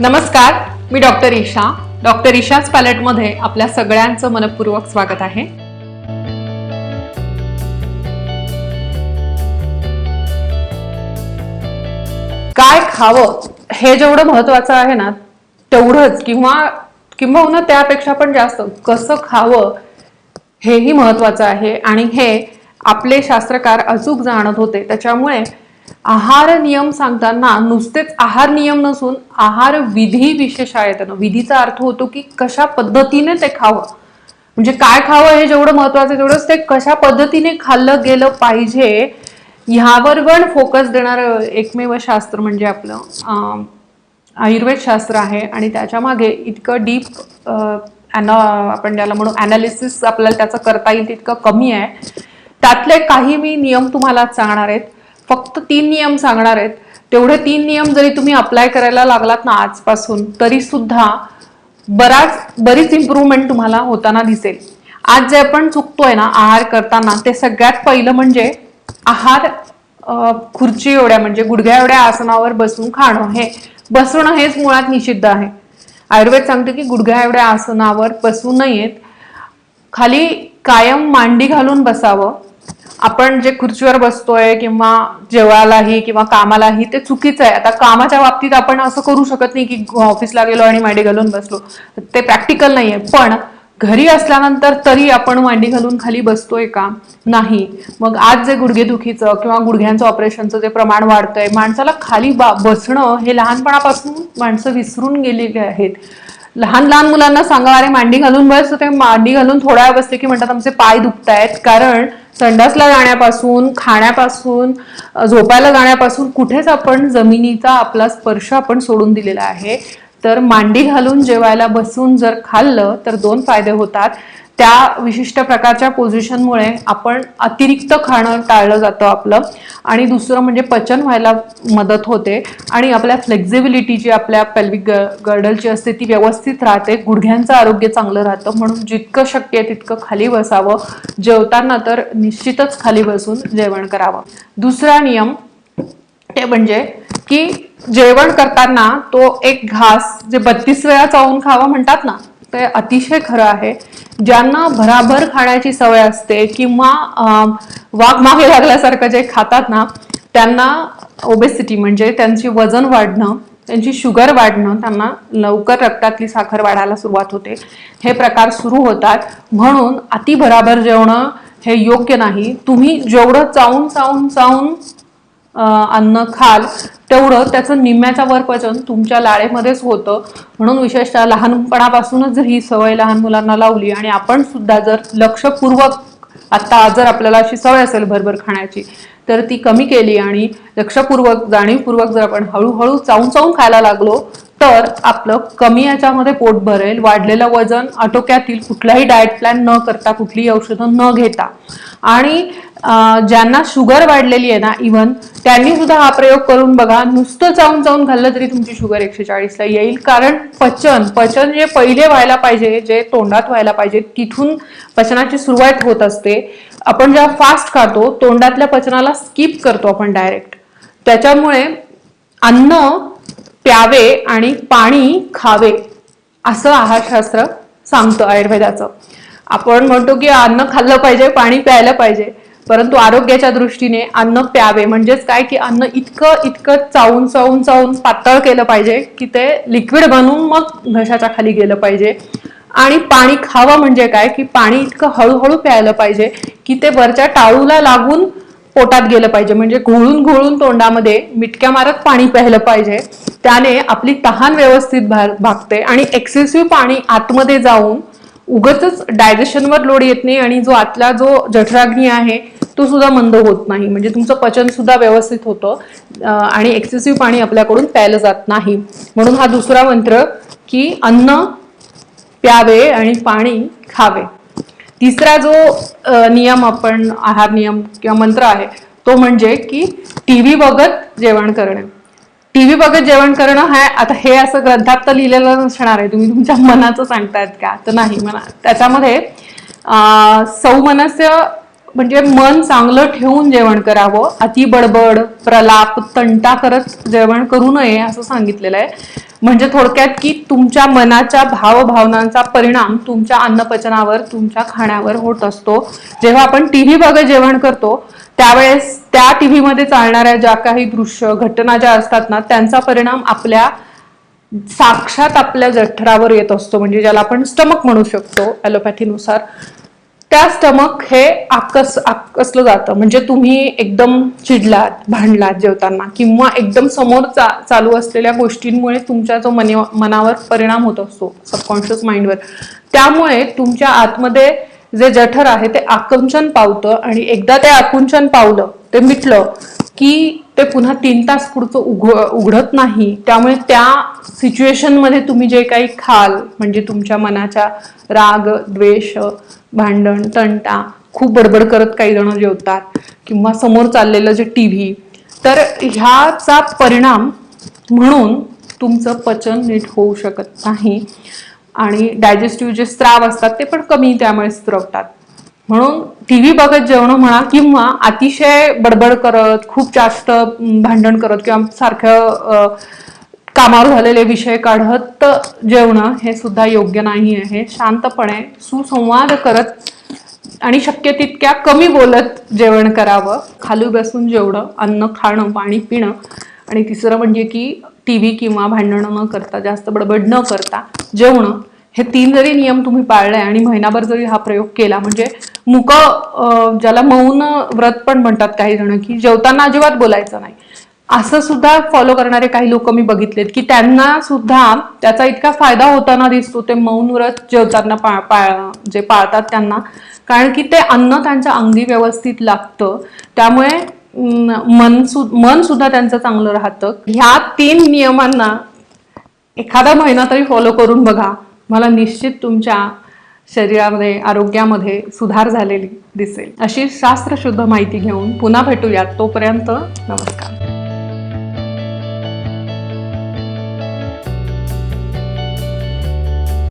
नमस्कार मी doctor Isha. Doctor ईशाच पॅलेटमध्ये आपल्या सगळ्यांचं मनपूर्वक स्वागत आहे. काय खावं? हे जेवढं महत्वाचं आहे ना तेवढंच. किंवा किंबहुना त्यापेक्षा पण जास्त. कसं खावं? हेही महत्वाचं आहे. आणि हे आपले शास्त्रकार अचूक जाणत होते. त्याच्यामुळे आहार नियम सांगताना नुसतेच आहार नियम नसून आहार विधी विशेष आहे त्यांना विधीचा अर्थ होतो की कशा पद्धतीने ते खावं. म्हणजे काय खावं हे जेवढं महत्वाचं आहे तेवढंच ते कशा पद्धतीने खाल्लं गेलं पाहिजे ह्यावर पण फोकस देणारं एकमेव शास्त्र म्हणजे आपलं आयुर्वेद शास्त्र आहे. आणि त्याच्यामागे इतकं डीप आपण ज्याला म्हणू अनालिसिस आपल्याला त्याचं करता येईल तितकं कमी आहे. त्यातले काही मी नियम तुम्हाला सांगणार आहेत. फक्त तीन नियम सांगणार आहेत. तेवढे तीन नियम जरी तुम्ही अप्लाय करायला लागलात ना आजपासून तरी सुद्धा बराच बरीच इम्प्रूव्हमेंट तुम्हाला होताना दिसेल. आज जे आपण चुकतोय ना आहार करताना ते सगळ्यात पहिलं म्हणजे आहार खुर्ची एवढ्या म्हणजे गुडघ्या एवढ्या आसनावर बसून खाणं हे बसणं हेच मुळात निषिद्ध आहे. आयुर्वेद सांगते की गुडघ्या एवढ्या आसनावर बसू नयेत खाली कायम मांडी घालून बसावं आपण जे खुर्चीवर बसतोय किंवा जेवायलाही किंवा कामालाही ते चुकीचं आहे. आता कामाच्या बाबतीत आपण असं करू शकत नाही की ऑफिसला गेलो आणि मांडी घालून बसलो. ते प्रॅक्टिकल नाहीये. पण घरी असल्यानंतर तरी आपण मांडी घालून खाली बसतोय का? नाही. मग आज जे गुडघेदुखीचं किंवा गुडघ्यांचं ऑपरेशनचं जे प्रमाण वाढतंय माणसाला खाली बा- बसणं हे लहानपणापासून माणसं विसरून गेलेली आहेत. लहान लहान मुलांना सांगा अरे मांडी घालून बस. ते मांडी घालून थोड्या वेळ बसले की म्हणतात आमचे पाय दुखतायत. कारण संडासला जाण्यापासून खाण्यापासून झोपायला जाण्यापासून कुठेच आपण जमिनीचा आपला स्पर्श आपण सोडून दिलेला आहे. तर मांडी घालून जेवायला बसून जर खाल्लं तर दोन फायदे होतात. त्या विशिष्ट प्रकारच्या पोझिशनमुळे आपण अतिरिक्त खाणं टाळलं जातं आपलं. आणि दुसरं म्हणजे पचन व्हायला मदत होते. आणि आपल्या फ्लेक्झिबिलिटी जी आपल्या पेल्विक गर्डलची असते ती व्यवस्थित राहते. गुडघ्यांचं आरोग्य चांगलं राहतं. म्हणून जितकं शक्य आहे तितकं खाली बसावं. जेवताना तर निश्चितच खाली बसून जेवण करावं. दुसरा नियम ते म्हणजे की जेवण करताना तो एक घास जे बत्तीस वेळा चावून खावा म्हणतात ना ते अतिशय खरं आहे. ज्यांना भराभर खाण्याची सवय असते किंवा वाघ मागे लागल्यासारखं जे खातात ना त्यांना ओबेसिटी म्हणजे त्यांची वजन वाढणं त्यांची शुगर वाढणं त्यांना लवकर रक्तातली साखर वाढायला सुरुवात होते. हे प्रकार सुरू होतात. म्हणून अति भराभर जेवणं हे योग्य नाही. तुम्ही जेवढं चावून चावून चावून अन्न खाल तेवढं त्याचं निम्म्याच्या वर पचन तुमच्या लाळेमध्येच होतं. म्हणून विशेषतः लहानपणापासूनच जर ही सवय लहान मुलांना लावली आणि आपण सुद्धा जर लक्षपूर्वक आता जर आपल्याला अशी सवय असेल भरभर खाण्याची तर ती कमी केली आणि लक्षपूर्वक जाणीवपूर्वक जर आपण हळूहळू चावून चावून खायला लागलो तर आपलं कमी याच्यामध्ये पोट भरेल वाढलेलं वजन आटोक्यातील कुठलाही डाएट प्लॅन न करता कुठलीही औषधं न घेता. आणि ज्यांना शुगर वाढलेली आहे ना इव्हन त्यांनी सुद्धा हा प्रयोग करून बघा नुसतं चावून चावून खाल्लं तरी तुमची शुगर एकशे चाळीसला येईल. कारण पचन पचन जे पहिले व्हायला पाहिजे जे तोंडात व्हायला पाहिजे तिथून पचनाची सुरुवात होत असते. आपण जेव्हा फास्ट खातो तोंडातल्या पचनाला स्किप करतो आपण डायरेक्ट त्याच्यामुळे अन्न प्यावे आणि पाणी खावे असं आहारशास्त्र सांगतं आयुर्वेदाचं. आपण म्हणतो की अन्न खाल्लं पाहिजे पाणी प्यायला पाहिजे. परंतु आरोग्याच्या दृष्टीने अन्न प्यावे. म्हणजेच काय? की अन्न इतकं इतकं चावून चावून चावून पातळ केलं पाहिजे की ते लिक्विड बनवून मग घशाच्या खाली गेलं पाहिजे. आणि पाणी खावं म्हणजे काय? की पाणी इतकं हळूहळू प्यायला पाहिजे की ते वरच्या टाळूला लागून पोटात गेलं पाहिजे. म्हणजे घोळून घोळून तोंडामध्ये मिटक्या मारत पाणी प्यायलं पाहिजे. त्याने आपली तहान व्यवस्थित भागते आणि एक्सेसिव्ह पाणी आतमध्ये जाऊन उगतच डायजेशनवर लोड येत नाही आणि जो आतला जो जठराग्नी आहे तो सुद्धा मंद होत नाही. म्हणजे तुमचं पचन सुद्धा व्यवस्थित होतं आणि एक्सेसिव्ह पाणी आपल्याकडून प्यायलं जात नाही. म्हणून हा दुसरा मंत्र की अन्न प्यावे आणि पाणी खावे. तिसरा जो नियम आपण आहार नियम किंवा मंत्र आहे तो म्हणजे की टीव्ही बघत जेवण करणं. टीव्ही बघत जेवण करणं हा आता हे असं ग्रंथात तर लिहिलेलं नसणार आहे. तुम्ही तुमच्या मनाचं सांगतायत का? तर नाही म्हणा. त्याच्यामध्ये सौमनस्य म्हणजे मन चांगलं ठेवून जेवण करावं अति बडबड प्रलाप तंटा करत जेवण करू नये असं सांगितलेलं आहे. म्हणजे थोडक्यात की तुमच्या मनाच्या भावभावनांचा परिणाम तुमच्या अन्नपचनावर तुमच्या खाण्यावर होत असतो. जेव्हा आपण टीव्ही बघत जेवण करतो त्यावेळेस त्या टीव्ही मध्ये चालणाऱ्या ज्या काही दृश्य घटना ज्या असतात ना त्यांचा परिणाम आपल्या साक्षात आपल्या जठरावर येत असतो. म्हणजे ज्याला आपण स्टमक म्हणू शकतो ॲलोपॅथीनुसार. त्या स्टमक हे आकस आकसलं जातं. म्हणजे तुम्ही एकदम चिडलात भांडलात जेवताना किंवा एकदम समोर चा चालू असलेल्या गोष्टींमुळे तुमच्या जो मने मनावर परिणाम होत असतो सबकॉन्शियस माइंडवर त्यामुळे तुमच्या आतमध्ये जे जठर आहे ते आकुंचन पावतं आणि एकदा ते आकुंचन पावलं ते मिटलं की ते पुन्हा तीन तास पुढचं उघ उघडत नाही. त्यामुळे त्या सिच्युएशनमध्ये तुम्ही जे काही खाल म्हणजे तुमच्या मनाच्या राग द्वेष भांडण तंटा खूप बडबड करत काही जण जेवतात किंवा समोर चाललेलं जे टी व्ही तर ह्याचा परिणाम म्हणून तुमचं पचन नीट होऊ शकत नाही. आणि डायजेस्टिव्ह जे स्त्राव असतात ते पण कमी त्यामुळे स्त्रवतात म्हणून टी व्ही बघत जेवणं म्हणा किंवा अतिशय बडबड करत खूप जास्त भांडण करत किंवा सारखं कामावर झालेले विषय काढत जेवणं हे सुद्धा योग्य नाही आहे. शांतपणे सुसंवाद करत आणि शक्य तितक्या कमी बोलत जेवण करावं. खाली बसून जेवढं अन्न खाणं पाणी पिणं आणि तिसरं म्हणजे की टी व्ही किंवा भांडणं न करता जास्त बडबड न करता जेवणं हे तीन जरी नियम तुम्ही पाळले आणि महिनाभर जरी हा प्रयोग केला म्हणजे मुक ज्याला मौन व्रत पण म्हणतात काही जण की जेवताना अजिबात बोलायचं नाही. असं सुद्धा फॉलो करणारे काही लोक मी बघितलेत की त्यांना सुद्धा त्याचा इतका फायदा होताना दिसतो ते मौन व्रत जेवताना पा पाळ जे पाळतात त्यांना. कारण की ते अन्न त्यांच्या अंगी व्यवस्थित लागतं. त्यामुळे मन सु मन सुद्धा त्यांचं चांगलं राहतं. ह्या तीन नियमांना एखादा महिना तरी फॉलो करून बघा. मला निश्चित तुमच्या शरीरामध्ये आरोग्यामध्ये सुधार झालेली दिसेल. अशी शास्त्रशुद्ध माहिती घेऊन पुन्हा भेटूयात. तोपर्यंत नमस्कार.